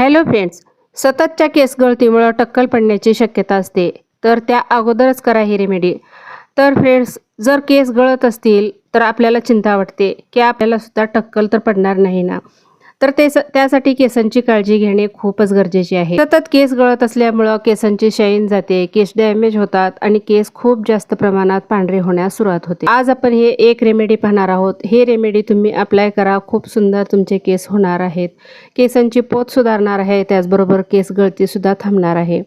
Hello friends सततच्या केस गळतीमुळं टक्कल पडण्याची शक्यता असते तर त्या अगोदरच करा ही रेमेडी तर फ्रेंड्स जर केस गळत असतील तर आपल्याला चिंता वाटते की आपल्याला सुद्धा टक्कल तर पडणार नाही ना. तर ते त्यासाठी केसांची काळजी घेणे खूपच गरजेचे आहे. सतत केस गळत असल्यामुळं केसांची शाईन जाते केस डॅमेज होतात आणि केस खूप जास्त प्रमाणात पांढरे होण्यास सुरुवात होते. आज आपण हे एक रेमेडी पाहणार आहोत. हे रेमेडी तुम्ही अप्लाय करा. खूप सुंदर तुमचे केस होणार आहेत. केसांची पोत सुधारणार आहे. त्याचबरोबर केस गळती सुद्धा थांबणार आहे.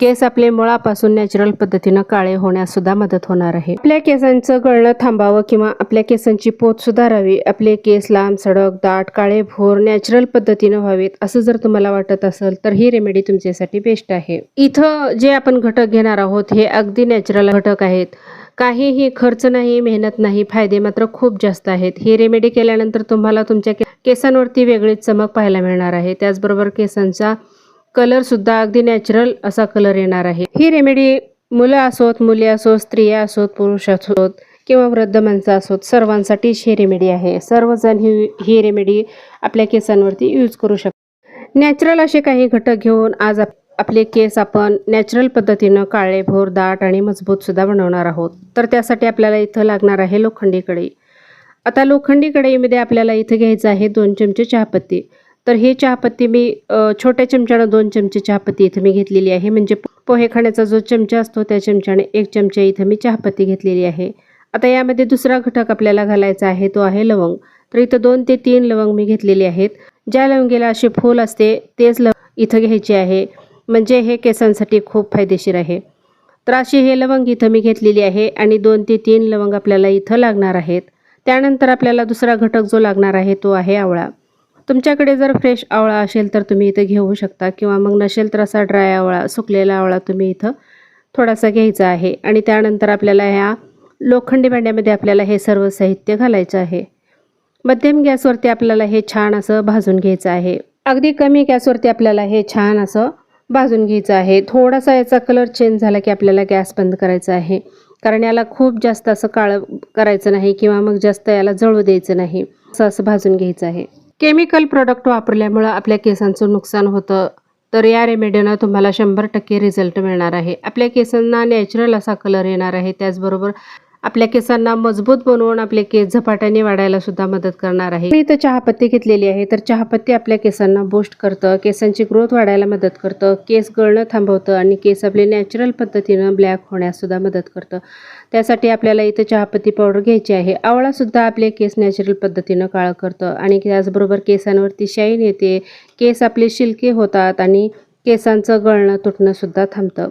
केस आपले मुळापासून नॅचरल पद्धतीनं काळे होण्यास सुद्धा मदत होणार आहे. आपल्या केसांचं गळणं थांबावं किंवा आपल्या केसांची पोत सुधारावी आपले केस लांब सडक दाट काळे भोर नॅचरल पद्धतीनं व्हावेत असं जर तुम्हाला वाटत असेल तर ही रेमेडी तुमच्यासाठी बेस्ट आहे. इथं जे आपण घटक घेणार आहोत हे अगदी नॅचरल घटक आहेत. काहीही खर्च नाही मेहनत नाही फायदे मात्र खूप जास्त आहेत. ही रेमेडी केल्यानंतर तुम्हाला तुमच्या केसांवरती वेगळीच चमक पाहायला मिळणार आहे. त्याचबरोबर केसांचा कलर सुद्धा अगदी नॅचरल असा कलर येणार आहे. ही रेमेडी मुलं असोत मुली असोत स्त्रिया असोत पुरुष असोत किंवा वृद्ध माणसं असोत सर्वांसाठीच ही रेमेडी आहे. सर्वजण ही ही रेमेडी आपल्या केसांवरती यूज करू शकतात. नॅचरल असे काही घटक घेऊन आज आप- आपले केस आपण नॅचरल पद्धतीनं काळे भोर दाट आणि मजबूत सुद्धा बनवणार आहोत. तर त्यासाठी आपल्याला इथं लागणार आहे लोखंडी कढई. आता लोखंडी कढईमध्ये आपल्याला इथं घ्यायचं आहे दोन चमचे चहापत्ती. तर ही चहापत्ती मी छोट्या चमच्यानं दोन चमचे चहापत्ती इथं मी घेतलेली आहे. म्हणजे पोहे खाण्याचा जो चमचा असतो त्या चमच्याने एक चमचा इथं मी चहापत्ती घेतलेली आहे. आता यामध्ये दुसरा घटक आपल्याला घालायचा आहे तो आहे लवंग. तर इथं दोन ते तीन लवंग मी घेतलेली आहेत. ज्या लवंगेला असे फूल असते तेच लव इथं घ्यायचे आहे. म्हणजे हे केसांसाठी खूप फायदेशीर आहे. तर अशी हे लवंग इथं मी घेतलेली आहे आणि दोन ते तीन लवंग आपल्याला इथं लागणार आहेत. त्यानंतर आपल्याला दुसरा घटक जो लागणार आहे तो आहे आवळा. तुमच्याकडे जर फ्रेश आवळा असेल तर तुम्ही इथं घेऊ शकता किंवा मग नसेल तर असा ड्राय आवळा सुकलेला आवळा तुम्ही इथं थोडासा घ्यायचा आहे. आणि त्यानंतर आपल्याला ह्या लोखंडी भांड्यामध्ये आपल्याला हे सर्व साहित्य घालायचं आहे. मध्यम गॅसवरती आपल्याला हे छान असं भाजून घ्यायचं आहे. अगदी कमी गॅसवरती आपल्याला हे छान असं भाजून घ्यायचं आहे. थोडासा याचा कलर चेंज झाला की आपल्याला गॅस बंद करायचा आहे. कारण याला खूप जास्त असं काळं करायचं नाही किंवा मग जास्त याला जळू द्यायचं नाही. असं असं भाजून घ्यायचं आहे. केमिकल प्रोडक्ट वापरल्यामुळं आपल्या केसांचं नुकसान होतं. तर या रेमेडीनं तुम्हाला शंभर टक्के रिझल्ट मिळणार आहे. आपल्या केसांना नॅचरल असा कलर येणार आहे. त्याचबरोबर आपल्या केसांना मजबूत बनवून आपले केस झपाट्याने वाढायला सुद्धा मदत करणार आहे. मी इथं चहापत्ती घेतलेली आहे. तर चहापत्ती आपल्या केसांना बूस्ट करतं. केसांची ग्रोथ वाढायला मदत करतं. केस गळणं थांबवतं आणि केस आपले नॅचरल पद्धतीनं ब्लॅक होण्यास सुद्धा मदत करतं. त्यासाठी आपल्याला इथं चहापत्ती पावडर घ्यायची आहे. आवळा सुद्धा आपले केस नॅचरल पद्धतीनं काळं करतं आणि त्याचबरोबर केसांवरती शाईन येते. केस आपले शिल्के होतात आणि केसांचं गळणं तुटणं सुद्धा थांबतं.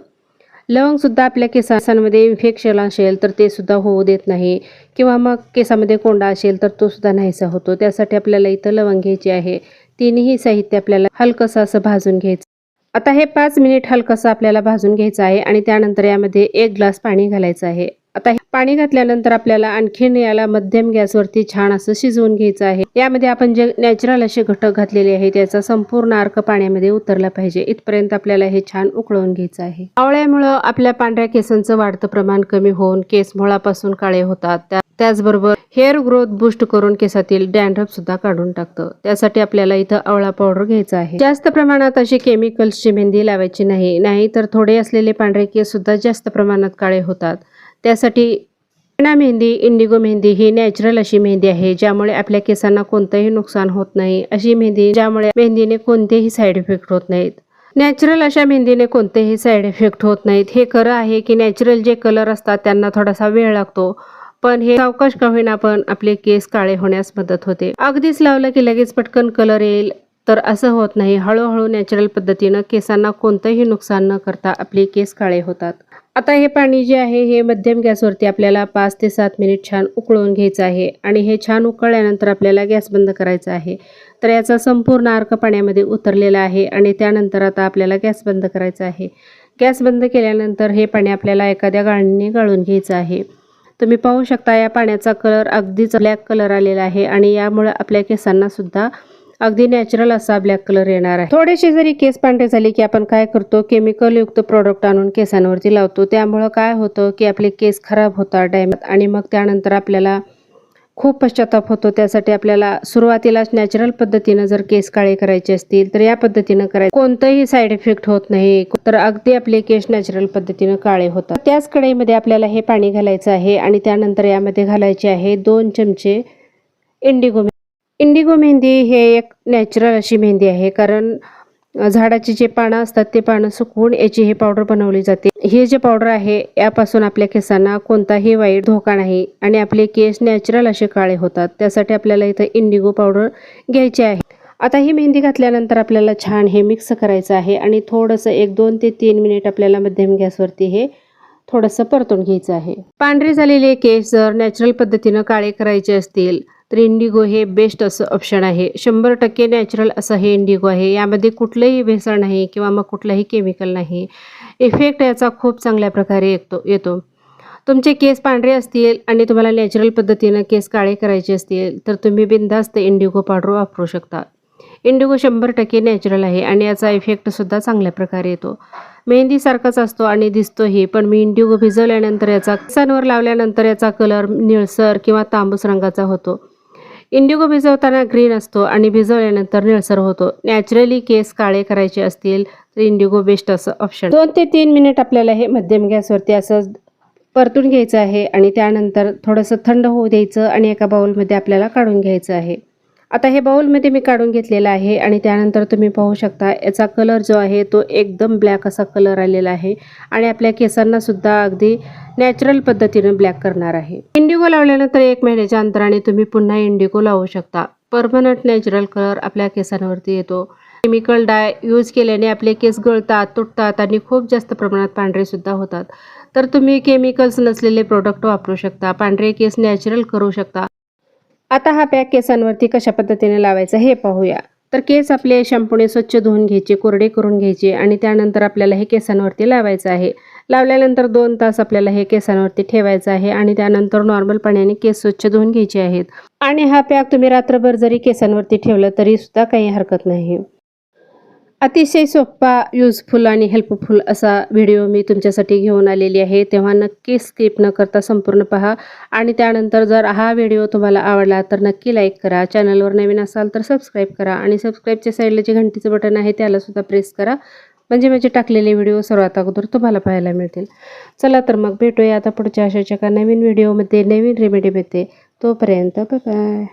लवंग सुद्धा आपल्या केसांमध्ये इन्फेक्शन असेल तर ते सुद्धा होऊ देत नाही. किंवा मग केसामध्ये कोंडा असेल तर तो सुद्धा नाहीसा होतो. त्यासाठी आपल्याला इथं लवंग घ्यायची आहे. तिन्ही साहित्य आपल्याला हलकंसं असं भाजून घ्यायचं. आता हे पाच मिनिट हलकंसं आपल्याला भाजून घ्यायचं आहे आणि त्यानंतर यामध्ये एक ग्लास पाणी घालायचं आहे. आता हे पाणी घातल्यानंतर आपल्याला आणखीन याला मध्यम गॅसवरती छान असं शिजवून घ्यायचं आहे. यामध्ये आपण जे नॅचरल असे घटक घातलेले आहेत त्याचा संपूर्ण अर्क पाण्यामध्ये उतरला पाहिजे. इथपर्यंत आपल्याला हे छान उकळून घ्यायचं आहे. आवळ्यामुळं आपल्या पांढऱ्या केसांचं वाढतं प्रमाण कमी होऊन केस मुळापासून काळे होतात. त्याचबरोबर हेअर ग्रोथ बूस्ट करून केसातील डॅन्ड्रफ सुद्धा काढून टाकतं. त्यासाठी आपल्याला इथं आवळा पावडर घ्यायचा आहे. जास्त प्रमाणात अशी केमिकल्सची मेहंदी लावायची नाही. नाही तर थोडे असलेले पांढरे केस सुद्धा जास्त प्रमाणात काळे होतात. त्यासाठी ना मेहंदी इंडिगो मेहंदी ही नॅचरल अशी मेहंदी आहे ज्यामुळे आपल्या केसांना कोणतंही नुकसान होत नाही. अशी मेहंदी ज्यामुळे मेहंदीने कोणतेही साईड इफेक्ट होत नाहीत. नॅचरल अशा मेहंदीने कोणतेही साईड इफेक्ट होत नाहीत. हे खरं आहे की नॅचरल जे कलर असतात त्यांना थोडासा वेळ लागतो पण हे सावकाश का होईना पण आपले केस काळे होण्यास मदत होते. अगदीच लावलं की लगेच पटकन कलर येईल. तर असं होत नाही. हळूहळू नॅचरल पद्धतीनं केसांना कोणतंही नुकसान न करता आपले केस काळे होतात. आता हे पाणी जे आहे हे मध्यम गॅसवरती आपल्याला पाच ते सात मिनिट छान उकळून घ्यायचं आहे आणि हे छान उकळल्यानंतर आपल्याला गॅस बंद करायचा आहे. तर याचा संपूर्ण अर्क पाण्यामध्ये उतरलेला आहे आणि त्यानंतर आता आपल्याला गॅस बंद करायचा आहे. गॅस बंद केल्यानंतर हे पाणी आपल्याला एखाद्या गाळणीने गाळून घ्यायचं आहे. तुम्ही पाहू शकता या पाण्याचा कलर अगदीच ब्लॅक कलर आलेला आहे आणि यामुळे आपल्या केसांनासुद्धा अगदी नॅचरल असा ब्लॅक कलर येणार आहे. थोडेसे जरी केस पांढरे झाले की आपण काय करतो? केमिकल युक्त प्रोडक्ट आणून केसांवरती लावतो. त्यामुळं काय होतं की आपले केस खराब होतात डॅमेज आणि मग त्यानंतर आपल्याला खूप पश्चाताप होतो. त्यासाठी आपल्याला सुरुवातीलाच नॅचरल पद्धतीनं जर केस काळे करायचे असतील तर या पद्धतीनं करायचं. कोणतंही साईड इफेक्ट होत नाही. तर अगदी आपले केस नॅचरल पद्धतीनं काळे होतात. त्याच कढईमध्ये आपल्याला हे पाणी घालायचं आहे आणि त्यानंतर यामध्ये घालायचे आहे दोन चमचे इंडिगो इंडिगो मेहंदी हे एक नॅचरल अशी मेहंदी आहे. कारण झाडाची जे पानं असतात ते पानं सुकवून याची हे पावडर बनवली जाते. हे जे पावडर आहे यापासून आपल्या केसांना कोणताही वाईट धोका नाही आणि आपले केस नॅचरल असे काळे होतात. त्यासाठी आपल्याला इथं इंडिगो पावडर घ्यायची आहे. आता ही मेहंदी घातल्यानंतर आपल्याला छान हे मिक्स करायचं आहे आणि थोडंसं एक दोन ते तीन मिनिट आपल्याला मध्यम गॅसवरती हे थोडंसं परतून घ्यायचं आहे. पांढरे झालेले केस जर नॅचरल पद्धतीनं काळे करायचे असतील तर इंडिगो हे बेस्ट असं ऑप्शन आहे. शंभर टक्के नॅचरल असं हे इंडिगो आहे. यामध्ये कुठलंही भेसळ नाही किंवा मग कुठलंही केमिकल नाही. इफेक्ट याचा खूप चांगल्या प्रकारे येतो येतो. तुमचे केस पांढरे असतील आणि तुम्हाला नॅचरल पद्धतीनं केस काळे करायचे असतील तर तुम्ही बिनधास्त इंडिगो पावडर वापरू शकता. इंडिगो शंभर टक्के नॅचरल आहे आणि याचा इफेक्टसुद्धा चांगल्या प्रकारे येतो. मेहंदीसारखाच असतो आणि दिसतोही पण मी इंडिगो भिजवल्यानंतर याचा केसांवर लावल्यानंतर याचा कलर निळसर किंवा तांबूस रंगाचा होतो. इंडिगो भिजवताना ग्रीन असतो आणि भिजवल्यानंतर निळसर होतो. नॅचरली केस काळे करायचे असतील तर इंडिगो बेस्ट असं ऑप्शन दोन ते तीन मिनिट आपल्याला हे मध्यम गॅसवरती असं परतून घ्यायचं आहे आणि त्यानंतर थोडंसं थंड होऊ द्यायचं आणि एका बाउलमध्ये आपल्याला काढून घ्यायचं आहे. आता हे बाउलमध्ये मी काढून घेतलेलं आहे आणि त्यानंतर तुम्ही पाहू शकता याचा कलर जो आहे तो एकदम ब्लॅक असा कलर आलेला आहे आणि आपल्या केसांना सुद्धा अगदी नॅचरल पद्धतीनं ब्लॅक करणार आहे. इंडिगो लावल्यानंतर एक महिन्याच्या अंतराने तुम्ही पुन्हा इंडिगो लावू शकता. परमनंट नॅचरल कलर आपल्या केसांवरती येतो. केमिकल डाय यूज केल्याने आपले केस गळतात तुटतात आणि खूप जास्त प्रमाणात पांढरे सुद्धा होतात. तर तुम्ही केमिकल्स नसलेले प्रोडक्ट वापरू शकता. पांढरे केस नॅचरल करू शकता. आता हा पॅक केसांवरती कशा पद्धतीने लावायचा हे पाहूया. तर केस आपले शॅम्पूने स्वच्छ धुवून घ्यायचे कोरडे करून घ्यायचे आणि त्यानंतर आपल्याला हे केसांवरती लावायचं आहे. लावल्यानंतर दोन तास आपल्याला हे केसांवरती ठेवायचं आहे आणि त्यानंतर नॉर्मल पाण्याने केस स्वच्छ धुवून घ्यायचे आहेत. आणि हा पॅक तुम्ही रात्रभर जरी केसांवरती ठेवलं तरी सुद्धा काही हरकत नाही. अतिशय सोपा युजफुल आणि हेल्पफुल असा व्हिडिओ मी तुमच्यासाठी घेऊन आलेली आहे. तेव्हा नक्की स्किप न करता संपूर्ण पहा. आणि त्यानंतर जर हा व्हिडिओ तुम्हाला आवडला तर नक्की लाईक करा. चॅनलवर नवीन असाल तर सबस्क्राईब करा. आणि सबस्क्राईबच्या साईडला जे घंटीचं बटन आहे त्यालासुद्धा प्रेस करा. म्हणजे माझे टाकलेले व्हिडिओ सर्वात अगोदर तुम्हाला पाहायला मिळतील. चला तर मग भेटूया आता पुढच्या अशाच्या का नवीन व्हिडिओमध्ये नवीन रेमेडीमध्ये तोपर्यंत बाय